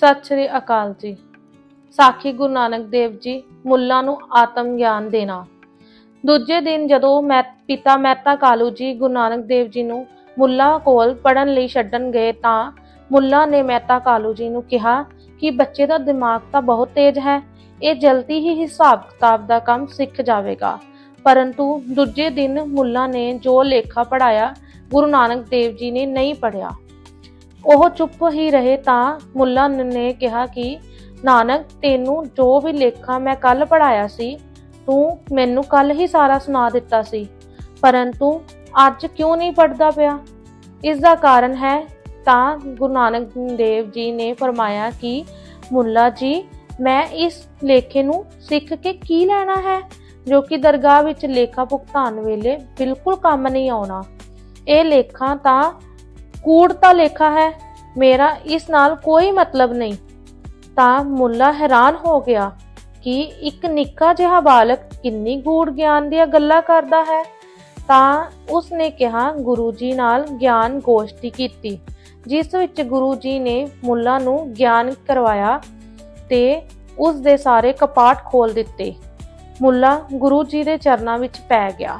ਸਤਿ ਸ੍ਰੀ ਅਕਾਲ ਜੀ। ਸਾਖੀ ਗੁਰੂ ਨਾਨਕ ਦੇਵ ਜੀ, ਮੁੱਲਾ ਨੂੰ ਆਤਮ ਗਿਆਨ ਦੇਣਾ। ਦੂਜੇ ਦਿਨ ਜਦੋਂ ਮੈਂ, ਪਿਤਾ ਮਹਿਤਾ ਕਾਲੂ ਜੀ, ਗੁਰੂ ਨਾਨਕ ਦੇਵ ਜੀ ਨੂੰ ਮੁੱਲਾ ਕੋਲ ਪੜਨ ਲਈ ਛੱਡਣ ਗਏ ਤਾਂ ਮੁੱਲਾ ਨੇ ਮਹਿਤਾ ਕਾਲੂ ਜੀ ਨੂੰ ਕਿਹਾ ਕਿ ਬੱਚੇ ਦਾ ਦਿਮਾਗ ਤਾਂ ਬਹੁਤ ਤੇਜ਼ ਹੈ, ਇਹ ਜਲਦੀ ਹੀ ਹਿਸਾਬ ਕਿਤਾਬ ਦਾ ਕੰਮ ਸਿੱਖ ਜਾਵੇਗਾ। ਪਰੰਤੂ ਦੂਜੇ ਦਿਨ ਮੁੱਲਾ ਨੇ ਜੋ ਲੇਖਾ ਪੜਾਇਆ ਗੁਰੂ ਨਾਨਕ ਦੇਵ ਜੀ ਨੇ ਨਹੀਂ ਪੜਿਆ ਉਹ ਚੁੱਪ ਹੀ ਰਹੇ ਤਾਂ ਮੁੱਲਾ ਨੇ ਕਿਹਾ ਕਿ, ਨਾਨਕ, ਤੈਨੂੰ ਜੋ ਵੀ ਲੇਖਾ ਮੈਂ ਕੱਲ ਪੜਾਇਆ ਸੀ, ਤੂੰ ਮੈਨੂੰ ਕੱਲ ਹੀ ਸਾਰਾ ਸੁਣਾ ਦਿੱਤਾ ਸੀ। ਪਰੰਤੂ ਅੱਜ ਕਿਉਂ ਨਹੀਂ ਪੜਦਾ ਪਿਆ? ਇਸ ਦਾ ਕਾਰਨ ਹੈ ਤਾਂ ਗੁਰੂ ਨਾਨਕ ਦੇਵ ਜੀ ਨੇ ਫਰਮਾਇਆ ਕਿ, ਮੁੱਲਾ ਜੀ, ਮੈਂ ਇਸ ਲੇਖੇ ਨੂੰ ਸਿੱਖ ਕੇ ਕੀ ਲੈਣਾ ਹੈ, ਜੋ ਕਿ ਦਰਗਾਹ ਵਿੱਚ ਲੇਖਾ ਭੁਗਤਾਨ ਵੇਲੇ ਬਿਲਕੁਲ ਕੰਮ ਨਹੀਂ ਆਉਣਾ? ਇਹ ਲੇਖਾ ਤਾਂ ਕੂੜ ਦਾ ਲੇਖਾ ਹੈ। ਮੇਰਾ ਇਸ ਨਾਲ ਕੋਈ ਮਤਲਬ ਨਹੀਂ। ਤਾਂ ਮੁੱਲਾ ਹੈਰਾਨ ਹੋ ਗਿਆ ਕਿ ਇੱਕ ਨਿੱਕਾ ਜਿਹਾ ਬਾਲਕ ਕਿੰਨੀ ਗੂੜ ਗਿਆਨ ਦੀਆਂ ਗੱਲਾਂ ਕਰਦਾ ਹੈ। ਤਾਂ ਉਸ ਨੇ ਕਿਹਾ, ਗੁਰੂ ਜੀ ਨਾਲ ਗਿਆਨ ਗੋਸ਼ਟੀ ਕੀਤੀ, ਜਿਸ ਵਿੱਚ ਗੁਰੂ ਜੀ ਨੇ ਮੁੱਲਾ ਨੂੰ ਗਿਆਨ ਕਰਵਾਇਆ ਤੇ ਉਸ ਦੇ ਸਾਰੇ ਕਪਾਟ ਖੋਲ ਦਿੱਤੇ। ਮੁੱਲਾ ਗੁਰੂ ਜੀ ਦੇ ਚਰਨਾਂ ਵਿੱਚ ਪੈ ਗਿਆ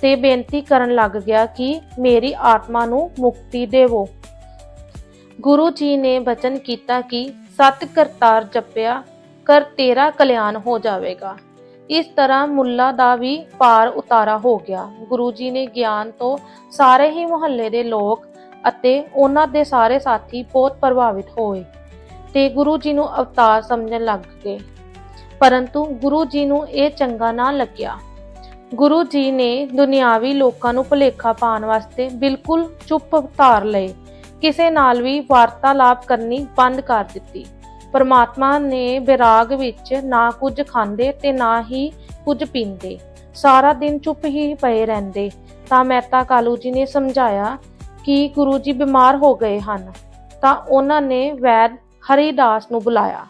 ਤੇ ਬੇਨਤੀ ਕਰਨ ਲੱਗ ਗਿਆ ਕਿ ਮੇਰੀ ਆਤਮਾ ਨੂੰ ਮੁਕਤੀ ਦੇਵੋ। ਗੁਰੂ ਜੀ ਨੇ ਬਚਨ ਕੀਤਾ ਕਿ ਸਤ ਕਰਤਾਰ ਜਪਿਆ, ਕਰ ਤੇਰਾ ਕਲਿਆਣ ਹੋ ਜਾਵੇਗਾ। ਇਸ ਤਰ੍ਹਾਂ ਮੁੱਲਾ ਦਾ ਵੀ ਪਾਰ ਉਤਾਰਾ ਹੋ ਗਿਆ। ਗੁਰੂ ਜੀ ਨੇ ਗਿਆਨ ਤੋਂ ਸਾਰੇ ਹੀ ਮੁਹੱਲੇ ਦੇ ਲੋਕ ਅਤੇ ਉਹਨਾਂ ਦੇ ਸਾਰੇ ਸਾਥੀ ਬਹੁਤ ਪ੍ਰਭਾਵਿਤ ਹੋਏ ਤੇ ਗੁਰੂ ਜੀ ਨੂੰ ਅਵਤਾਰ ਸਮਝਣ ਲੱਗ ਗਏ। ਪਰੰਤੂ ਗੁਰੂ ਜੀ ਨੂੰ ਇਹ ਚੰਗਾ ਨਾ ਲੱਗਿਆ। ਗੁਰੂ ਜੀ ਨੇ ਦੁਨਿਆਵੀ ਲੋਕਾਂ ਨੂੰ ਭੁਲੇਖਾ ਪਾਉਣ ਵਾਸਤੇ ਬਿਲਕੁਲ ਚੁੱਪ ਧਾਰ ਲਏ। ਕਿਸੇ ਨਾਲ ਵੀ ਵਾਰਤਾਲਾਪ ਕਰਨੀ ਬੰਦ ਕਰ ਦਿੱਤੀ। ਪਰਮਾਤਮਾ ਨੇ ਵਿਰਾਗ ਵਿੱਚ ਨਾ ਕੁਝ ਖਾਂਦੇ ਤੇ ਨਾ ਹੀ ਕੁਝ ਪੀਂਦੇ। ਸਾਰਾ ਦਿਨ ਚੁੱਪ ਹੀ ਪਏ ਰਹਿੰਦੇ। ਤਾਂ ਮਹਿਤਾ ਕਾਲੂ ਜੀ ਨੇ ਸਮਝਾਇਆ ਕਿ ਗੁਰੂ ਜੀ ਬਿਮਾਰ ਹੋ ਗਏ ਹਨ। ਤਾਂ ਉਹਨਾਂ ਨੇ ਵੈਦ ਹਰੀਦਾਸ ਨੂੰ ਬੁਲਾਇਆ।